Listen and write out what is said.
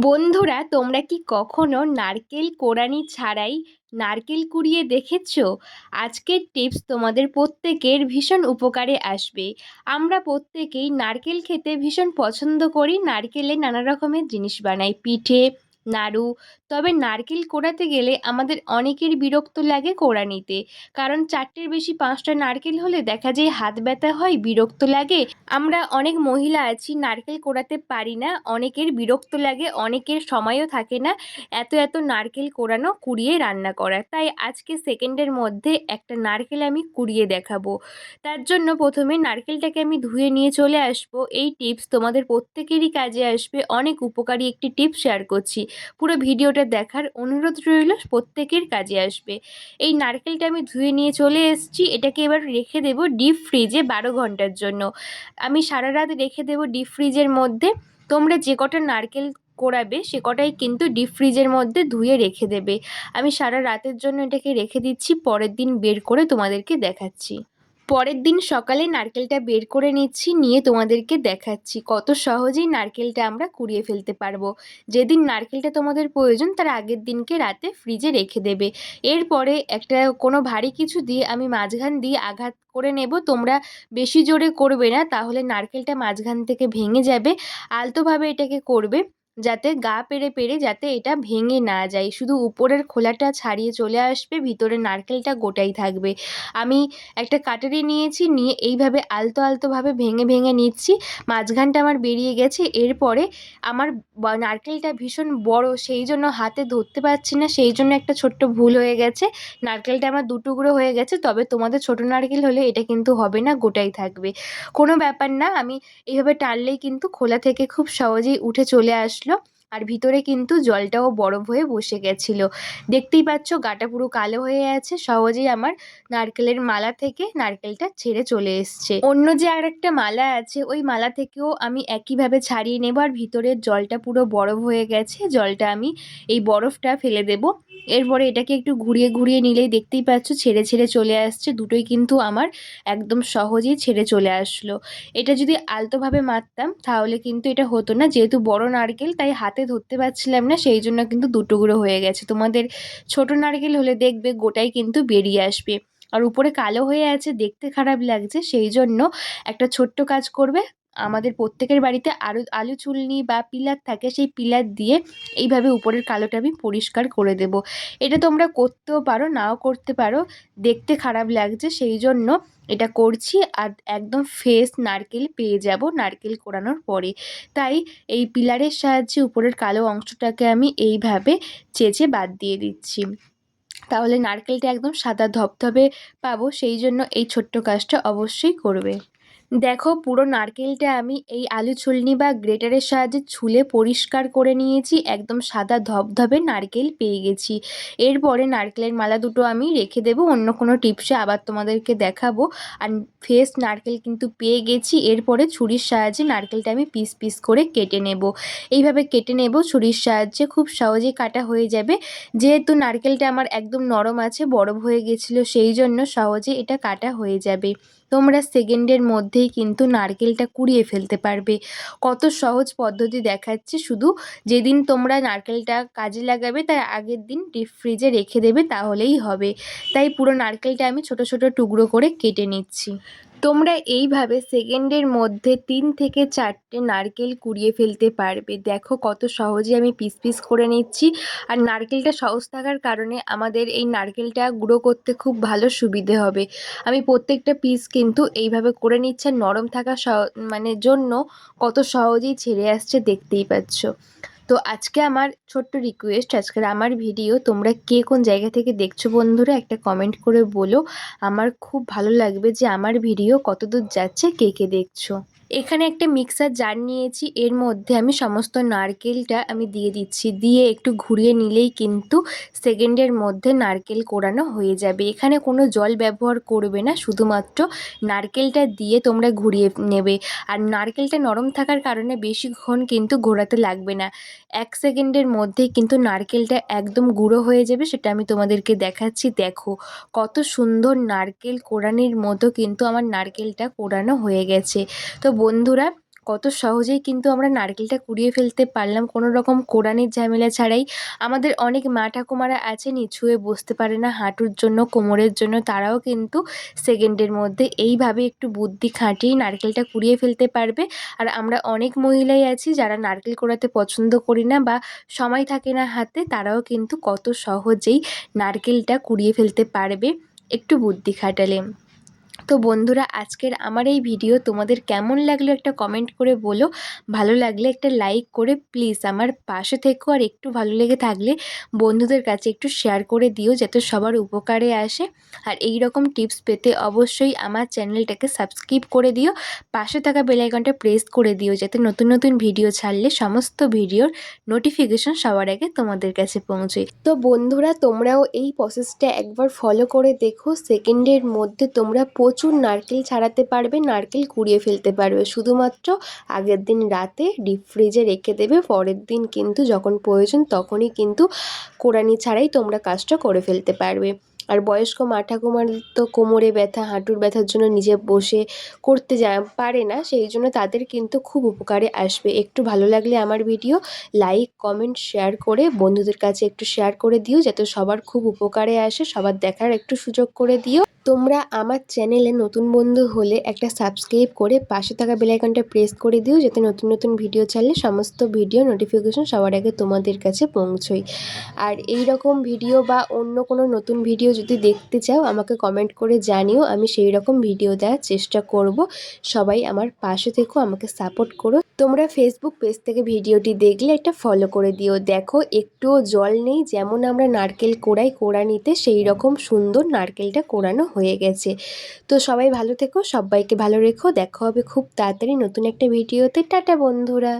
বন্ধুরা, তোমরা কি কখনো নারকেল কোরানি ছাড়াই নারকেল কুড়িয়ে দেখেছ? আজকের টিপস তোমাদের প্রত্যেকের ভীষণ উপকারে আসবে। আমরা প্রত্যেকেই নারকেল খেতে ভীষণ পছন্দ করি। নারকেলে নানা রকমের জিনিস বানাই। পিঠে নাড়ু। তবে নারকেল কোড়াতে গেলে আমাদের অনেকের বিরক্ত লাগে কোড়ানিতে কারণ চারটের বেশি পাঁচটা নারকেল হলে দেখা যায় হাত ব্যথা হয়, বিরক্ত লাগে। আমরা অনেক মহিলা আছি, নারকেল কোড়াতে পারি না। অনেকের বিরক্ত লাগে, অনেকের সময়ও থাকে না এত এত নারকেল কোড়ানো কুড়িয়ে রান্না করা। তাই আজকে সেকেন্ডের মধ্যে একটা নারকেল আমি কুড়িয়ে দেখাবো। তার জন্য প্রথমে নারকেলটাকে আমি ধুয়ে নিয়ে চলে আসব। এই টিপস তোমাদের প্রত্যেকেরই কাজে আসবে। অনেক উপকারী একটি টিপস শেয়ার করছি। পুরো ভিডিওটা দেখার অনুরোধ রইল, প্রত্যেকের কাজে আসবে। এই নারকেলটা আমি ধুয়ে নিয়ে চলে এসেছি, এটাকে এবার রেখে দেব ডিপ ফ্রিজে বারো ঘণ্টার জন্য। আমি সারা রাত রেখে দেবো ডিপ ফ্রিজের মধ্যে। তোমরা যে কটা নারকেল কোড়াবে সে কটাই কিন্তু ডিপ ফ্রিজের মধ্যে ধুয়ে রেখে দেবে। আমি সারা রাতের জন্য এটাকে রেখে দিচ্ছি, পরের দিন বের করে তোমাদেরকে দেখাচ্ছি। পরের দিন সকালে নারকেলটা বের করে নিচ্ছি, নিয়ে তোমাদেরকে দেখাচ্ছি। কত সহজেই নারকেলটা আমরা কুড়িয়ে ফেলতে পারব। যেদিন নারকেলটা তোমাদের প্রয়োজন, তার আগের দিনকে রাতে ফ্রিজে রেখে দেবে। এরপরে একটা কোনো ভারী কিছু দিয়ে আমি মাঝখান দিয়ে আঘাত করে নেব। তোমরা বেশি জোরে করবে না, তাহলে নারকেলটা মাঝখান থেকে ভেঙে যাবে, আলতোভাবে এটাকে করবে। যাতে গা পেরে পেরে যাতে এটা ভেঙে না যায়। শুধু উপরের খোলাটা ছাড়িয়ে চলে আসবে, ভিতরে নারকেলটা গোটাই থাকবে। আমি একটা কাটারি নিয়েছি, নিয়ে এইভাবে আলতো আলতোভাবে ভেঙে ভেঙে নিচ্ছি। মাঝখানটা আমার বেরিয়ে গেছে, এরপরে আমার নারকেলটা ভীষণ বড়, সেই জন্য হাতে ধরতে পারছি না, সেই জন্য একটা ছোট্ট ভুল হয়ে গেছে। নারকেলটা আমার দুটুকরো হয়ে গেছে, তবে তোমাদের ছোট নারকেল হলে এটা কিন্তু হবে না, গোটাই থাকবে। কোনো ব্যাপার না, আমি এইভাবে টানলেই কিন্তু খোলা থেকে খুব সহজেই উঠে চলে আসলো। আর ভিতরে কিন্তু জলটাও বরফ হয়ে বসে গেছিল। দেখতেই পাচ্ছ, গাটা পুরো কালো হয়ে আছে, সহজেই আমার নারকেলের মালা থেকে নারকেলটা ছেড়ে চলে এসছে। অন্য যে আর একটা মালা আছে, ওই মালা থেকেও আমি একইভাবে ছাড়িয়ে নেব, আর ভিতরের জলটা পুরো বরফ হয়ে গেছে, জলটা আমি এই বরফটা ফেলে দেব। এরপরে এটাকে একটু ঘুরিয়ে ঘুরিয়ে নিলেই দেখতেই পাচ্ছ, ছেড়ে ছেড়ে চলে আসছে, দুটোই কিন্তু আমার একদম সহজেই ছেড়ে চলে আসলো। এটা যদি আলতোভাবে মারতাম, তাহলে কিন্তু এটা হতো না। যেহেতু বড় নারকেল, তাই হাতে ধরতে পারছিলাম না, সেই জন্য কিন্তু দুটুকরো হয়ে গেছে। তোমাদের ছোট নারকেল হলে দেখবে গোটাই কিন্তু বেরিয়ে আসবে। আর উপরে কালো হয়ে আছে, দেখতে খারাপ লাগছে, সেই জন্য একটা ছোট্ট কাজ করবে আমাদের প্রত্যেকের বাড়িতে আলু আলু চুলনি বা পিলার থাকে, সেই পিলার দিয়ে এইভাবে উপরের কালোটা আমি পরিষ্কার করে দেব। এটা তোমরা করতেও পারো, নাও করতে পারো। দেখতে খারাপ লাগছে, সেই জন্য এটা করছি আর একদম ফ্রেশ নারকেল পেয়ে যাব নারকেল কোড়ানোর পরে। তাই এই পিলারের সাহায্যে উপরের কালো অংশটাকে আমি এইভাবে চেঁচে বাদ দিয়ে দিচ্ছি। তাহলে নারকেলটা একদম সাদা ধপধপে পাবো, সেই জন্য এই ছোট্ট কাজটা অবশ্যই করবে। দেখো, পুরো নারকেলটা আমি এই আলু ছুলনি বা গ্রেটারের সাহায্যে ছুলে পরিষ্কার করে নিয়েছি। একদম সাদা ধবধবে নারকেল পেয়ে গেছি। এরপরে নারকেলের মালা দুটো আমি রেখে দেবো। অন্য কোনো টিপসে আবার তোমাদেরকে দেখাবো। আর ফ্রেশ নারকেল কিন্তু পেয়ে গেছি। এরপরে ছুরির সাহায্যে নারকেলটা আমি পিস পিস করে কেটে নেব। এইভাবে কেটে নেব, ছুরির সাহায্যে খুব সহজেই কাটা হয়ে যাবে। যেহেতু নারকেলটা আমার একদম নরম আছে, বরফ হয়ে গেছিল, সেই জন্য সহজে এটা কাটা হয়ে যাবে। তোমরা সেকেন্ডের মধ্যেই কিন্তু নারকেলটা কুড়িয়ে ফেলতে পারবে। কত সহজ পদ্ধতি দেখাচ্ছে শুধু যেদিন তোমরা নারকেলটা কাজে লাগাবে তার আগের দিন ডিপ ফ্রিজে রেখে দেবে তাহলেই হবে। তাই পুরো নারকেলটা আমি ছোট ছোট টুকরো করে কেটে নিচ্ছি। তোমরা এইভাবে সেকেন্ডের মধ্যে তিন থেকে চারটে নারকেল কুড়িয়ে ফেলতে পারবে। দেখো কত সহজে আমি পিস পিস করে নিচ্ছি। আর নারকেলটা সহজ থাকার কারণে আমাদের এই নারকেলটা গুঁড়ো করতে খুব ভালো সুবিধে হবে। আমি প্রত্যেকটা পিস কিন্তু এইভাবে করে নিচ্ছে নরম থাকা মানে জন্য কত সহজেই ছেড়ে আসছে, দেখতেই পাচ্ছ। তো আজকে আমার ছোট্ট রিকোয়েস্ট আজকের আমার ভিডিও তোমরা কে কোন জায়গা থেকে দেখছ বন্ধুরা একটা কমেন্ট করে বলো। আমার খুব ভালো লাগবে যে আমার ভিডিও কতদূর যাচ্ছে, কে কে দেখছ। এখানে একটা মিক্সার জার নিয়েছি, এর মধ্যে আমি সমস্ত নারকেলটা আমি দিয়ে দিচ্ছি। দিয়ে একটু ঘুরিয়ে নিলেই কিন্তু সেকেন্ডের মধ্যে নারকেল কোড়ানো হয়ে যাবে। এখানে কোনো জল ব্যবহার করবে না, শুধুমাত্র নারকেলটা দিয়ে তোমরা ঘুরিয়ে নেবে। আর নারকেলটা নরম থাকার কারণে বেশিক্ষণ কিন্তু ঘোরাতে লাগবে না। এক সেকেন্ডের মধ্যে কিন্তু নারকেলটা একদম গুঁড়ো হয়ে যাবে, সেটা আমি তোমাদেরকে দেখাচ্ছি। দেখো, কত সুন্দর নারকেল কোরানির মতো কিন্তু আমার নারকেলটা কোরানো হয়ে গেছে। তো বন্ধুরা, কত সহজেই কিন্তু আমরা নারকেলটা কুড়িয়ে ফেলতে পারলাম। কোনো রকম কোড়ানির ঝামেলা ছাড়াই আমাদের অনেক মা ঠাকুমারা আছে নিচুয়ে বসতে পারে না হাঁটুর জন্য, কোমরের জন্য। তারাও কিন্তু সেকেন্ডের মধ্যে এইভাবে একটু বুদ্ধি খাটিয়ে নারকেলটা কুড়িয়ে ফেলতে পারবে। আর আমরা অনেক মহিলাই আছি যারা নারকেল কোড়াতে পছন্দ করি না বা সময় থাকে না হাতে, তারাও কিন্তু কত সহজেই নারকেলটা কুড়িয়ে ফেলতে পারবে একটু বুদ্ধি খাটালে। তো বন্ধুরা, আজকের আমার এই ভিডিও তোমাদের কেমন লাগল একটা কমেন্ট করে বলো। ভালো লাগলে একটা লাইক করে প্লিজ আমার পাশে থেকো আর একটু ভালো লেগে থাকলে বন্ধুদের কাছে একটু শেয়ার করে দিও যাতে সবার উপকারে আসে। আর এই রকম টিপস পেতে অবশ্যই আমার চ্যানেলটাকে সাবস্ক্রাইব করে দিও। পাশে থাকা বেলাইকনটা প্রেস করে দিও যাতে নতুন নতুন ভিডিও ছাড়লে সমস্ত ভিডিওর নোটিফিকেশন সবার আগে তোমাদের কাছে পৌঁছে। তো বন্ধুরা, তোমরাও এই প্রসেসটা একবার ফলো করে দেখো। সেকেন্ডের মধ্যে তোমরা প্রচুর নারকেল ছাড়াতে পারবে, নারকেল কুড়িয়ে ফেলতে পারবে। শুধুমাত্র আগের দিন রাতে ডিপ ফ্রিজে রেখে দেবে, পরের দিন কিন্তু যখন প্রয়োজন তখনই কিন্তু কোরানি ছাড়াই তোমরা কাজটা করে ফেলতে পারবে। আর বয়স্ক মা ঠাকুমার তো কোমরে ব্যথা, হাঁটুর ব্যথার জন্য নিজে বসে করতে যা পারে না, সেই জন্য তাদের কিন্তু খুব উপকারে আসবে। একটু ভালো লাগলে আমার ভিডিও লাইক কমেন্ট শেয়ার করে বন্ধুদের কাছে একটু শেয়ার করে দিও, যাতে সবার খুব উপকারে আসে, সবার দেখার একটু সুযোগ করে দিও। তোমরা আমার চ্যানেলে নতুন বন্ধু হলে একটা সাবস্ক্রাইব করে পাশে থাকা বেলাইকনটা প্রেস করে দিও, যাতে নতুন নতুন ভিডিও ছাড়লে সমস্ত ভিডিও নোটিফিকেশন সবার আগে তোমাদের কাছে পৌঁছয় আর এই রকম ভিডিও বা অন্য কোনো নতুন ভিডিও যদি দেখতে চাও, আমাকে কমেন্ট করে জানিও, আমি সেই রকম ভিডিও দেওয়ার চেষ্টা করব। সবাই আমার পাশে থেকো, আমাকে সাপোর্ট করো। তোমরা ফেসবুক পেজ থেকে ভিডিওটি দেখলে একটা ফলো করে দিও। দেখো, একটুও জল নেই, যেমন আমরা নারকেল কোড়াই কোড়ানিতে সেই রকম সুন্দর নারকেলটা কোড়ানো হয়ে গেছে। তো সবাই ভালো থেকো, সবাইকে ভালো রেখো। দেখা হবে খুব তাড়াতাড়ি নতুন একটা ভিডিওতে। টাটা বন্ধুরা।